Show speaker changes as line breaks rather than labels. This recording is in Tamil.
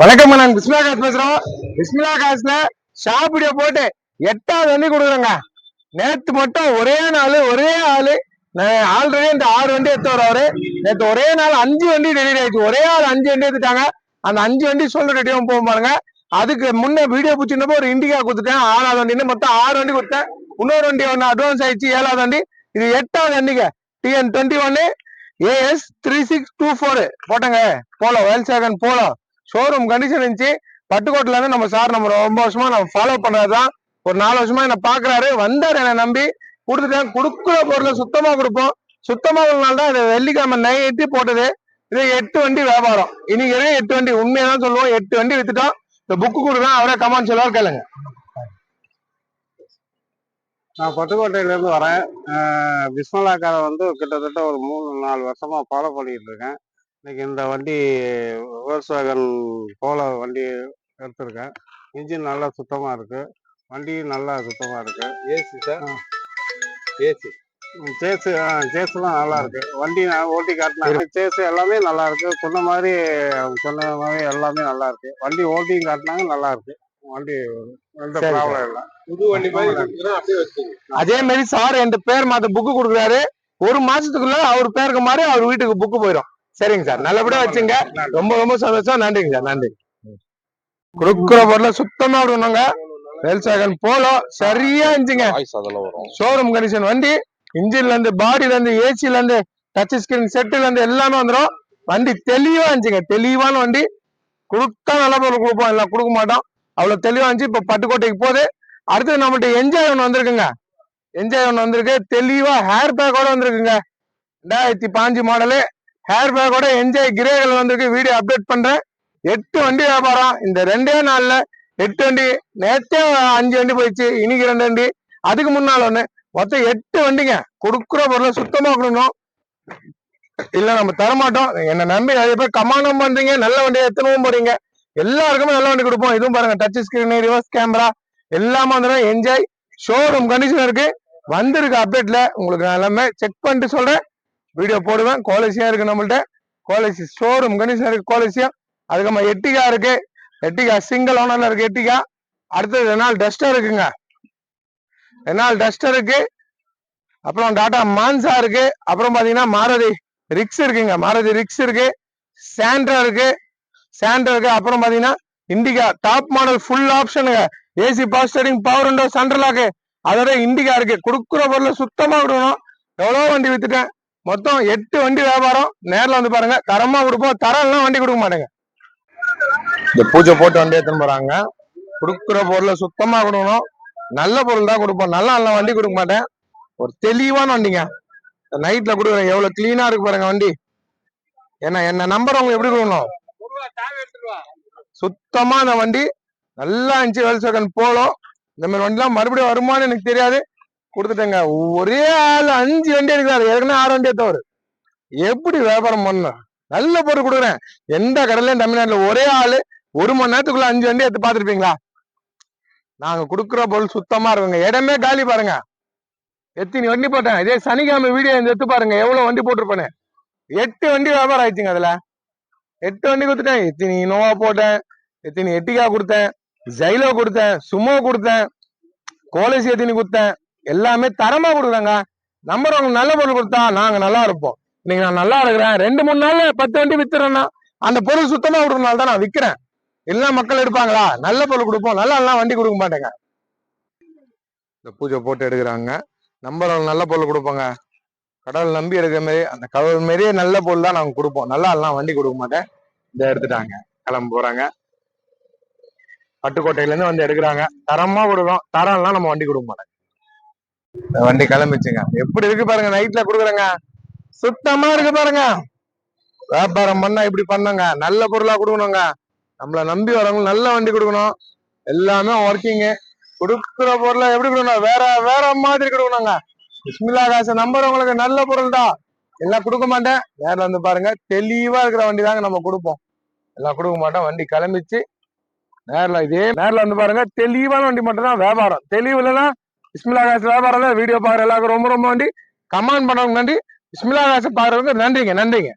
வணக்கம் நான் பிஸ்மிலா காசு பேசுறோம். பிஸ்மிலா காசுல ஷாப்பிடிய போட்டு எட்டாவது வண்டி கொடுக்குறேங்க. நேத்து மட்டும் ஒரே நாள் ஒரே ஆளு. ஆல்ரெடி இந்த ஆறு வண்டி எடுத்து வர்றாரு. நேத்து ஒரே நாள் அஞ்சு வண்டி டெலிவரி ஆயிடுச்சு. ஒரே ஆள் அஞ்சு வண்டி எடுத்துட்டாங்க. அந்த அஞ்சு வண்டி சொல்ற ரெடியும் போக பாருங்க. அதுக்கு முன்ன வீடியோ பிடிச்சிருந்தப்போ ஒரு இண்டிகா கொடுத்துட்டேன். ஆறாவது வண்டின்னு மொத்தம் ஆறு வண்டி கொடுத்தேன். இன்னொரு வண்டி ஒன்று அட்வான்ஸ் ஆயிடுச்சு. ஏழாவது வண்டி. இது எட்டாவது வண்டிங்க. டிஎன் டுவெண்ட்டி ஒன்னு AS three six two four போட்டங்க. Polo Volkswagen Polo showroom condition இருந்துச்சு. பட்டுக்கோட்டில இருந்து நம்ம சார் நம்ம ரொம்ப வருஷமா நம்ம ஃபாலோ பண்றதுதான். ஒரு நாலு வருஷமா என்ன பாக்குறாரு வந்தாரு என்னை நம்பி. கொடுத்துட்டேன். கொடுக்குற பொருளை சுத்தமா கொடுப்போம். சுத்தமா உள்ளனால தான் இது வெள்ளிக்கிழமை நைட்டு போட்டது. இது எட்டு வண்டி வியாபாரம். இன்னைக்கு வரையும் எட்டு வண்டி. உண்மையை சொல்லுவோம். எட்டு வண்டி வித்துட்டோம். இந்த புக்கு கொடுக்குறேன். அவரே கமெண்ட் சொல்லுவார் கேளுங்க.
நான் பட்டுக்கோட்டையிலேருந்து வரேன். அஹ் பிஸ்மலா காரை வந்து கிட்டத்தட்ட ஒரு மூணு நாலு வருஷமா ஃபாலோ பண்ணிட்டு இருக்கேன். இன்னைக்கு இந்த வண்டி வேர்ஸ்வேகன் போல வண்டி எடுத்திருக்கேன். இன்ஜின் நல்லா சுத்தமா இருக்கு. வண்டியும் நல்லா சுத்தமா இருக்கு.
ஏசி சார் ஏசி
சேஸு சேஸ்லாம் நல்லா இருக்கு. வண்டி நான் ஓட்டி காட்டினாங்க. சேஸ் எல்லாமே நல்லா இருக்கு. சொன்ன மாதிரி சொன்ன மாதிரி எல்லாமே நல்லா இருக்கு. வண்டி ஓட்டியும் காட்டினாங்க நல்லா இருக்கு. வண்டி எந்த ப்ராப்ளம் இல்லை.
புது வண்டி மாதிரி
அதே மாதிரி சார் என் பேர் மாத்த புக்கு கொடுக்குறாரு. ஒரு மாசத்துக்குள்ள அவர் பேருக்கு மாதிரி அவர் வீட்டுக்கு புக்கு போயிடும் சரிங்க சார். நல்லபடியா வச்சுங்க. ரொம்ப ரொம்ப சந்தோஷம். நன்றிங்க சார். நன்றி. கொடுக்குற பொருளை சுத்தமா விடணுங்க. வேல்சாகன் போலோ சரியா இருந்துச்சுங்க.
வாய்ஸ் அதெல்லாம் வரும்.
ஷோரூம் கண்டிஷன் வண்டி இன்ஜின்ல இருந்து பாடியில இருந்து ஏசில இருந்து டச் ஸ்கிரீன் செட்டுல இருந்து எல்லாமே வந்துடும் வண்டி தெளிவா இருந்துச்சுங்க. தெளிவான வண்டி. கொடுத்தா நல்ல பொருள் கொடுப்போம். இல்லை கொடுக்க மாட்டோம். அவ்வளவு தெளிவா இருந்துச்சு. இப்ப பட்டுக்கோட்டைக்கு போகுது. அடுத்து நம்மகிட்ட என்ஜாய் ஒன்று வந்திருக்குங்க. என்ஜாய் ஒன்று வந்திருக்கு. தெளிவா ஹேர் பேக்கோட வந்திருக்குங்க. ரெண்டாயிரத்தி பாஞ்சு மாடலு ஹேர் பேக்கோட என்ஜாய் கிரேகள் வந்திருக்கு. வீடியோ அப்டேட் பண்றேன். எட்டு வண்டி வியாபாரம். இந்த ரெண்டே நாள்ல எட்டு வண்டி நேற்றே அஞ்சு வண்டி போயிடுச்சு. இன்னைக்கு ரெண்டு வண்டி. அதுக்கு முன்னால் ஒன்று மொத்தம் எட்டு வண்டிங்க. கொடுக்குற பொருளை சுத்தமா கொடுக்கணும். இல்ல நம்ம தரமாட்டோம். என்ன நம்பி நிறைய பேர் கமானம் பண்றீங்க. நல்ல வண்டியை எத்தனவும் போறீங்க எல்லாருக்குமே நல்ல வண்டி கொடுப்போம். இதுவும் பாருங்க. டச் ஸ்கிரீன் ரிவர்ஸ் கேமரா எல்லாமே வந்துடும். என்ஜாய் ஷோரூம் கண்டிஷன் இருக்கு. வந்திருக்கு அப்டேட்ல உங்களுக்கு நான் எல்லாமே செக் பண்ணிட்டு சொல்றேன். வீடியோ போடுவேன். குவாலிசியா இருக்கு நம்மள்ட்ட. குவாலிசி ஷோரூம் கண்டிஷன் இருக்கு குவாலிசியா அதுக்கப்புறமா எட்டிகா இருக்கு. எட்டிகா சிங்கிள் ஓனர்ல இருக்கு எட்டிகா. அடுத்தது ரெனால் டஸ்டர் இருக்குங்க. ரெனால் டஸ்டர் இருக்கு. அப்புறம் டாடா மான்சா இருக்கு. அப்புறம் பாத்தீங்கன்னா மாருதி ரிக்ஸ் இருக்குங்க. மாருதி ரிக்ஸ் இருக்கு. சாண்ட்ரா இருக்கு. சாண்ட்ரா இருக்கு. அப்புறம் பாத்தீங்கன்னா Indica top model full ஆப்ஷனுங்க AC power steering power window central lock அதோட இண்டிகா இருக்கு. கொடுக்குற பொருளை சுத்தமா விடணும். எவ்வளவு வண்டி வித்துட்டேன். மொத்தம் எட்டு வண்டி வியாபாரம். நேரில் வந்து பாருங்க. தரமா கொடுப்போம். தரம் வண்டி கொடுக்க மாட்டேங்க. இந்த பூஜை போட்டு வண்டி எடுத்துன்னு போறாங்க. கொடுக்குற பொருளை சுத்தமா கொடுக்கணும். நல்ல பொருள் தான் கொடுப்போம். நல்லா நல்ல வண்டி கொடுக்க மாட்டேன். ஒரு தெளிவான வண்டிங்க. நைட்ல கொடுக்குறேன் எவ்வளவு கிளீனா இருக்கு பாருங்க வண்டி. ஏன்னா என்ன நம்பர் அவங்க எப்படி கொடுக்கணும்? சுத்தமா அந்த வண்டி. நல்லா இருந்துச்சு. வெல்சகன் போலும் இந்த மாதிரி வண்டிலாம் மறுபடியும் வருமானு எனக்கு தெரியாது. கொடுத்துட்டேங்க. ஒரே ஆள் அஞ்சு வண்டி எடுக்கிறாரு. ஏற்கனவே ஆறு வண்டி எடுத்தவர். எப்படி வியாபாரம் பண்ணணும்? நல்ல பொருள் கொடுக்குறேன். எந்த கடலையும் தமிழ்நாட்டில் ஒரே ஆள் ஒரு மணி நேரத்துக்குள்ள அஞ்சு வண்டி எடுத்து பார்த்துருப்பீங்களா? நாங்க கொடுக்குற பொருள் சுத்தமா இருக்குங்க. இடமே காலி பாருங்க. எத்தனை வண்டி போட்டேன். இதே சனிக்கிழமை வீடியோ எடுத்து பாருங்க. எவ்வளவு வண்டி போட்டிருப்பேன்னு. எட்டு வண்டி வியாபாரம் ஆயிடுச்சுங்க அதுல. எட்டு வண்டி கொடுத்துட்டேன். எத்தனை இனோவா போட்டேன். எத்தனை எட்டிகா கொடுத்தேன். ஜைலோ கொடுத்தேன். சுமோ கொடுத்தேன். கோலசி எத்தனை கொடுத்தேன். எல்லாமே தரமா கொடுக்குறாங்க. நம்பர் நல்ல பொருள் கொடுத்தா நாங்க நல்லா இருப்போம். இன்னைக்கு நான் நல்லா இருக்கிறேன். ரெண்டு மூணு நாள்ல பத்து வண்டி வித்துறேன்னா அந்த பொருள் சுத்தமா விடுறதுனால தான் நான் விக்கிறேன். இல்ல மக்கள் எடுப்பாங்களா? நல்ல பொருள் கொடுப்போம். நல்லா எல்லாம் வண்டி கொடுக்க மாட்டேங்க. இந்த பூஜை போட்டு எடுக்கிறாங்க. நம்பர் நல்ல பொருள் கொடுப்போங்க. கடவுள் நம்பி எடுக்கிற மாதிரி அந்த கடவுள் மாரியே நல்ல பொருள் தான் நாங்க கொடுப்போம். நல்லா எல்லாம் வண்டி கொடுக்க மாட்டேன். இந்த எடுத்துட்டாங்க. கிளம்ப போறாங்க. பட்டுக்கோட்டையில இருந்து வந்து எடுக்கிறாங்க. தரமா கொடுக்கும் தரம் எல்லாம் நம்ம வண்டி கொடுக்க மாட்டோம். வண்டி கிளம்பிச்சுங்க. எப்படி இருக்கு பாருங்க நைட்ல கொடுக்குறேங்க. சுத்தமா இருக்கு பாருங்க. வியாபாரம் பண்ணா இப்படி பண்ணுங்க. நல்ல பொருளா கொடுக்கணுங்க. நம்மள நம்பி வரவங்க நல்ல வண்டி கொடுக்கணும். எல்லாமே ஒர்க்கிங்கு கொடுக்குற பொருளை எப்படி கொடுக்கணும்? வேற வேற மாதிரி கொடுக்கணுங்க. பிஸ்மில்லா காசு நம்பர் உங்களுக்கு நல்ல பொருள் தான். எல்லாம் கொடுக்க மாட்டேன். நேரில் வந்து பாருங்க. தெளிவா இருக்கிற வண்டி தாங்க நம்ம கொடுப்போம். எல்லாம் கொடுக்க மாட்டோம். வண்டி கிளம்பிச்சு நேரில் இதே நேரில் வந்து பாருங்க. தெளிவான வண்டி மட்டும் தான் வியாபாரம். தெளிவு இல்லைன்னா பிஸ்மில்லா காசு வியாபாரம் வீடியோ பாக்குற எல்லாருக்கும் ரொம்ப ரொம்ப நன்றி. கமெண்ட் பண்ணவங்க நன்றி. பிஸ்மில்லா காசு பாக்குறவங்க நன்றிங்க நன்றிங்க.